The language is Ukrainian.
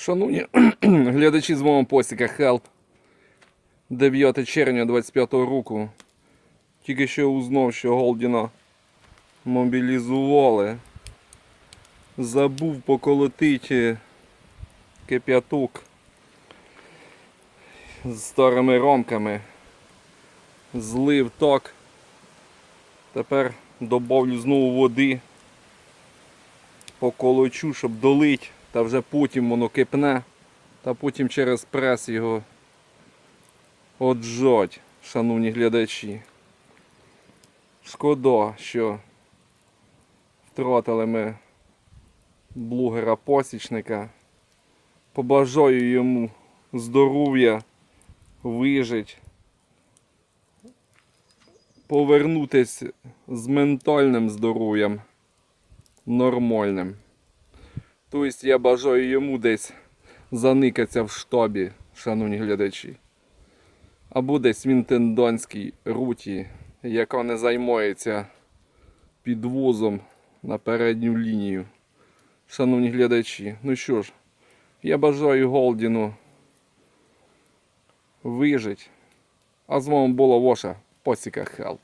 Шановні глядачі з мого посіка Help 9 червня 25 року. Тільки що узнав, що Голдіна мобілізували. Забув поколотити кип'яток з старими ромками. Злив так. Тепер добавлю знову води. Поколочу, щоб долить, та вже потім воно кипне, та потім через прес його отжать, шановні глядачі. Шкода, що втратили ми блогера-посічника. Побажаю йому здоров'я, вижить, повернутись з ментальним здоров'ям нормальним. Тобто я бажаю йому десь заникатися в штабі, шановні глядачі. Або десь в інтендантській руті, яка не займається підвозом на передню лінію. Шановні глядачі, ну що ж, я бажаю Голдіну вижить. А з вами була ваша Посіка Хелп.